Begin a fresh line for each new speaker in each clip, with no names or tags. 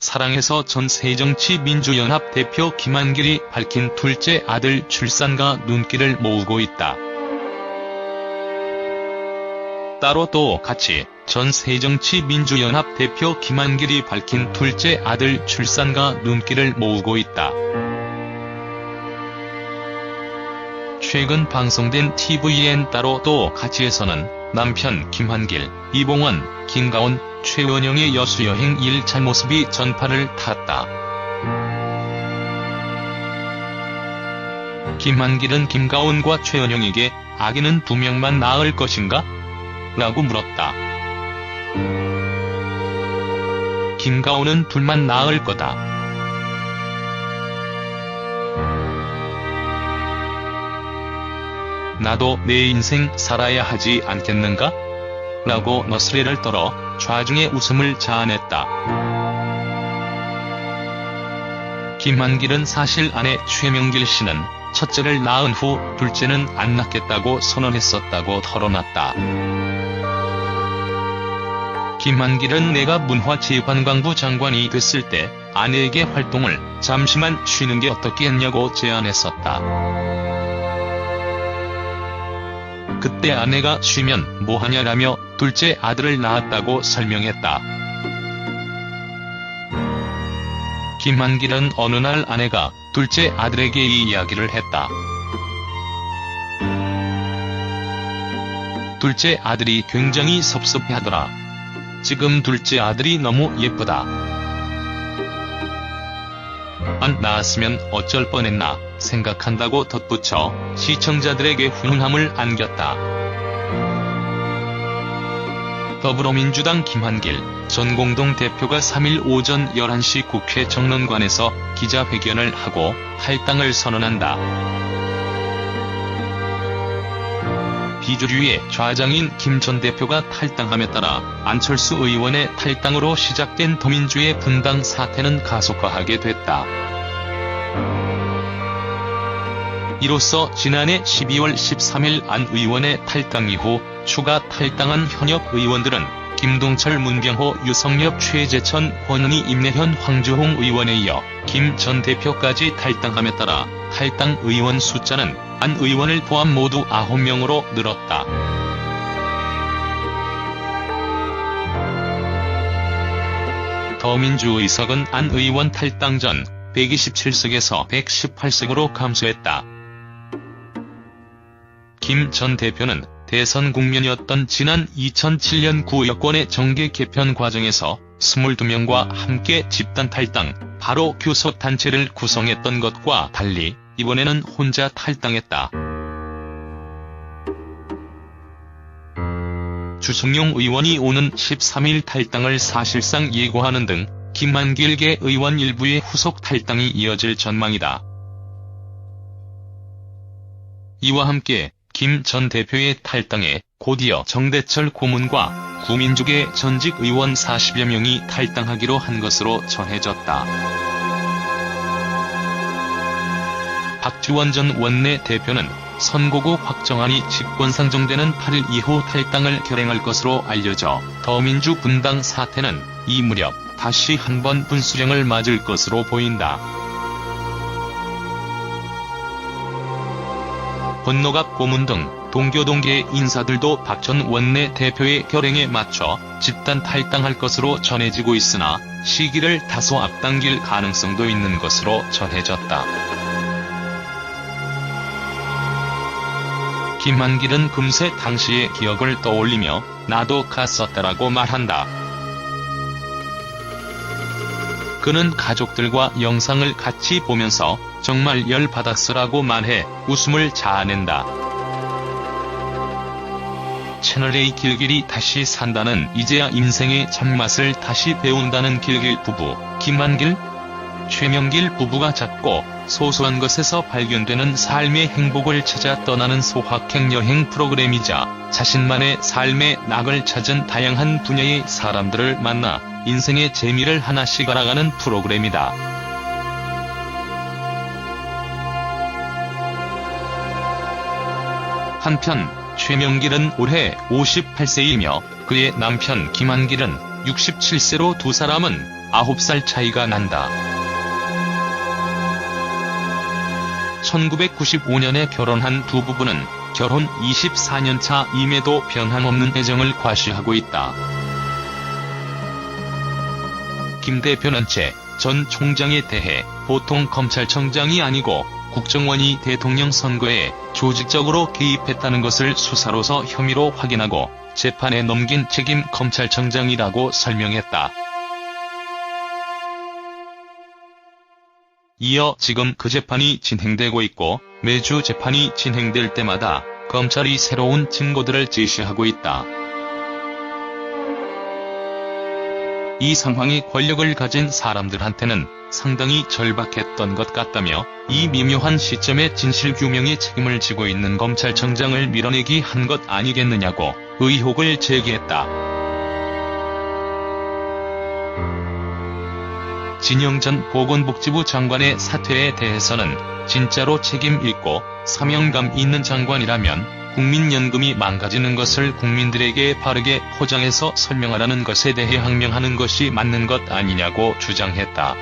사랑해서 전 새정치민주연합 대표 김한길이 밝힌 둘째 아들 출산과 눈길을 모으고 있다. 따로 또 같이 전 새정치민주연합 대표 김한길이 밝힌 둘째 아들 출산과 눈길을 모으고 있다. 최근 방송된 TVN 따로 또 같이에서는 남편 김한길, 이봉원, 김가온, 최원영의 여수여행 1차 모습이 전파를 탔다. 김한길은 김가온과 최원영에게 아기는 두 명만 낳을 것인가? 라고 물었다. 김가온은 둘만 낳을 거다. 나도 내 인생 살아야 하지 않겠는가? 라고 너스레를 떨어 좌중의 웃음을 자아냈다. 김한길은 사실 아내 최명길 씨는 첫째를 낳은 후 둘째는 안 낳겠다고 선언했었다고 털어놨다. 김한길은 내가 문화체육관광부 장관이 됐을 때 아내에게 활동을 잠시만 쉬는 게 어떻겠냐고 제안했었다. 그때 아내가 쉬면 뭐하냐라며 둘째 아들을 낳았다고 설명했다. 김한길은 어느 날 아내가 둘째 아들에게 이 이야기를 했다. 둘째 아들이 굉장히 섭섭해하더라. 지금 둘째 아들이 너무 예쁘다. 안 낳았으면 어쩔 뻔했나 생각한다고 덧붙여 시청자들에게 훈훈함을 안겼다. 더불어민주당 김한길 전 공동 대표가 3일 오전 11시 국회 정론관에서 기자회견을 하고 탈당을 선언한다. 비주류의 좌장인 김전 대표가 탈당함에 따라 안철수 의원의 탈당으로 시작된 더민주의 분당 사태는 가속화하게 됐다. 이로써 지난해 12월 13일 안 의원의 탈당 이후 추가 탈당한 현역 의원들은 김동철 문병호 유성엽 최재천 권은희 임내현 황주홍 의원에 이어 김 전 대표까지 탈당함에 따라 탈당 의원 숫자는 안 의원을 포함 모두 9명으로 늘었다. 더민주 의석은 안 의원 탈당 전 127석에서 118석으로 감소했다. 김 전 대표는 대선 국면이었던 지난 2007년 구 여권의 정계 개편 과정에서 22명과 함께 집단 탈당, 바로 교섭단체를 구성했던 것과 달리 이번에는 혼자 탈당했다. 주승용 의원이 오는 13일 탈당을 사실상 예고하는 등 김한길계 의원 일부의 후속 탈당이 이어질 전망이다. 이와 함께 김 전 대표의 탈당에 곧이어 정대철 고문과 구민족의 전직 의원 40여 명이 탈당하기로 한 것으로 전해졌다. 박지원 전 원내 대표는 선거구 확정안이 직권상정되는 8일 이후 탈당을 결행할 것으로 알려져 더민주 분당 사태는 이 무렵 다시 한 번 분수령을 맞을 것으로 보인다. 권노갑 고문 등 동교동계 인사들도 박 전 원내 대표의 결행에 맞춰 집단 탈당할 것으로 전해지고 있으나 시기를 다소 앞당길 가능성도 있는 것으로 전해졌다. 김한길은 금세 당시의 기억을 떠올리며 나도 갔었다라고 말한다. 그는 가족들과 영상을 같이 보면서 정말 열받았으라고 말해 웃음을 자아낸다. 채널A 길길이 다시 산다는 이제야 인생의 참맛을 다시 배운다는 길길 부부, 김한길, 최명길 부부가 작고 소소한 것에서 발견되는 삶의 행복을 찾아 떠나는 소확행 여행 프로그램이자 자신만의 삶의 낙을 찾은 다양한 분야의 사람들을 만나 인생의 재미를 하나씩 알아가는 프로그램이다. 한편 최명길은 올해 58세이며 그의 남편 김한길은 67세로 두 사람은 9살 차이가 난다. 1995년에 결혼한 두 부부는 결혼 24년 차임에도 변함없는 애정을 과시하고 있다. 김 대표는 채 전 총장에 대해 보통 검찰청장이 아니고 국정원이 대통령 선거에 조직적으로 개입했다는 것을 수사로서 혐의로 확인하고 재판에 넘긴 책임 검찰청장이라고 설명했다. 이어 지금 그 재판이 진행되고 있고 매주 재판이 진행될 때마다 검찰이 새로운 증거들을 제시하고 있다. 이 상황이 권력을 가진 사람들한테는 상당히 절박했던 것 같다며 이 미묘한 시점에 진실규명의 책임을 지고 있는 검찰청장을 밀어내기 한 것 아니겠느냐고 의혹을 제기했다. 진영 전 보건복지부 장관의 사퇴에 대해서는 진짜로 책임 있고 사명감 있는 장관이라면 국민연금이 망가지는 것을 국민들에게 바르게 포장해서 설명하라는 것에 대해 항명하는 것이 맞는 것 아니냐고 주장했다.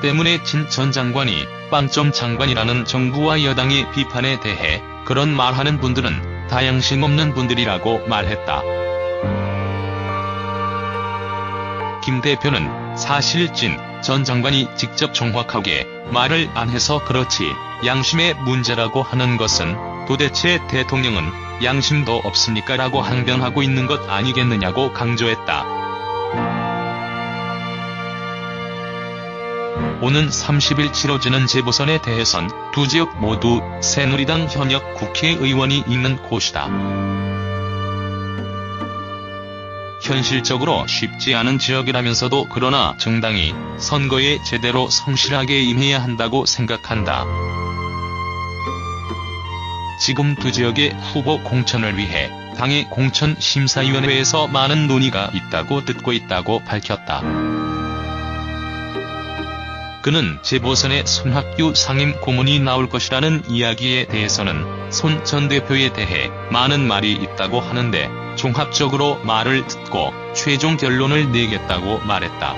때문에 진 전 장관이 빵점 장관이라는 정부와 여당의 비판에 대해 그런 말하는 분들은 다 양심 없는 분들이라고 말했다. 김 대표는 사실 진 전 장관이 직접 정확하게 말을 안 해서 그렇지 양심의 문제라고 하는 것은 도대체 대통령은 양심도 없습니까 라고 항변하고 있는 것 아니겠느냐고 강조했다. 오는 30일 치러지는 재보선에 대해선 두 지역 모두 새누리당 현역 국회의원이 있는 곳이다. 현실적으로 쉽지 않은 지역이라면서도 그러나 정당이 선거에 제대로 성실하게 임해야 한다고 생각한다. 지금 두 지역의 후보 공천을 위해 당의 공천심사위원회에서 많은 논의가 있다고 듣고 있다고 밝혔다. 그는 재보선에 손학규 상임 고문이 나올 것이라는 이야기에 대해서는 손 전 대표에 대해 많은 말이 있다고 하는데 종합적으로 말을 듣고 최종 결론을 내겠다고 말했다.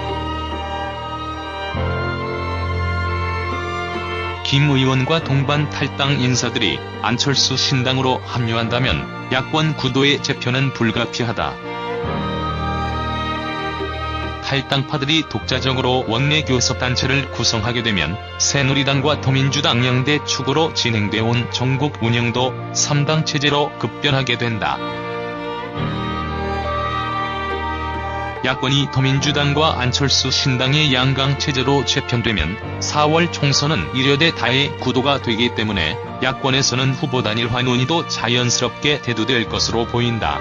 김 의원과 동반 탈당 인사들이 안철수 신당으로 합류한다면 야권 구도의 재편은 불가피하다. 탈당파들이 독자적으로 원내 교섭단체를 구성하게 되면 새누리당과 더민주당 양대 축으로 진행돼 온 전국 운영도 3당 체제로 급변하게 된다. 야권이 더민주당과 안철수 신당의 양강 체제로 재편되면 4월 총선은 이려대 다의 구도가 되기 때문에 야권에서는 후보 단일화 논의도 자연스럽게 대두될 것으로 보인다.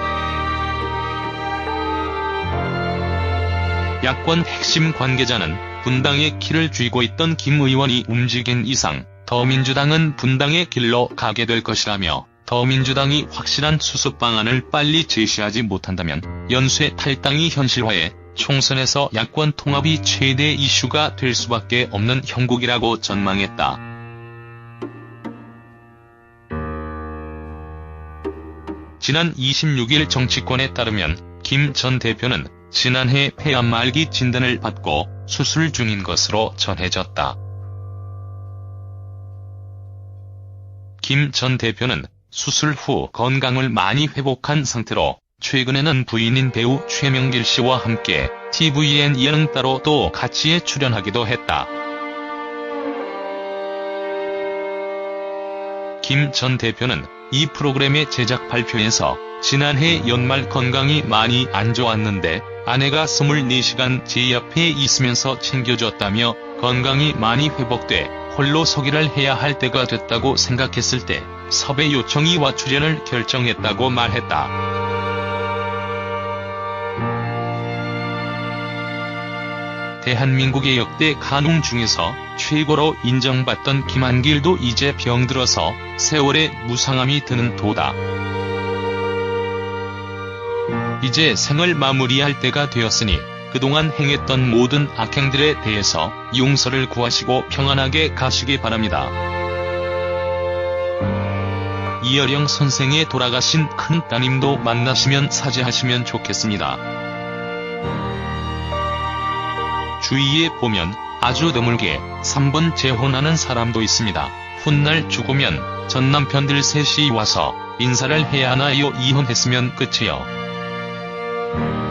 야권 핵심 관계자는 분당의 길을 쥐고 있던 김 의원이 움직인 이상 더민주당은 분당의 길로 가게 될 것이라며 더민주당이 확실한 수습 방안을 빨리 제시하지 못한다면 연쇄 탈당이 현실화해 총선에서 야권 통합이 최대 이슈가 될 수밖에 없는 형국이라고 전망했다. 지난 26일 정치권에 따르면 김 전 대표는 지난해 폐암 말기 진단을 받고 수술 중인 것으로 전해졌다. 김 전 대표는 수술 후 건강을 많이 회복한 상태로 최근에는 부인인 배우 최명길 씨와 함께 TVN 예능 따로 또 같이에 출연하기도 했다. 김 전 대표는 이 프로그램의 제작 발표에서 지난해 연말 건강이 많이 안 좋았는데 아내가 24시간 제 옆에 있으면서 챙겨줬다며 건강이 많이 회복돼 홀로 서기를 해야 할 때가 됐다고 생각했을 때 섭외 요청이 와 출연을 결정했다고 말했다. 대한민국의 역대 간웅 중에서 최고로 인정받던 김한길도 이제 병들어서 세월의 무상함이 드는 도다. 이제 생을 마무리할 때가 되었으니 그동안 행했던 모든 악행들에 대해서 용서를 구하시고 평안하게 가시기 바랍니다. 이어령 선생의 돌아가신 큰 따님도 만나시면 사죄하시면 좋겠습니다. 주위에 보면 아주 드물게 3번 재혼하는 사람도 있습니다. 훗날 죽으면 전 남편들 셋이 와서 인사를 해야 하나요? 이혼했으면 끝이요. Thank you.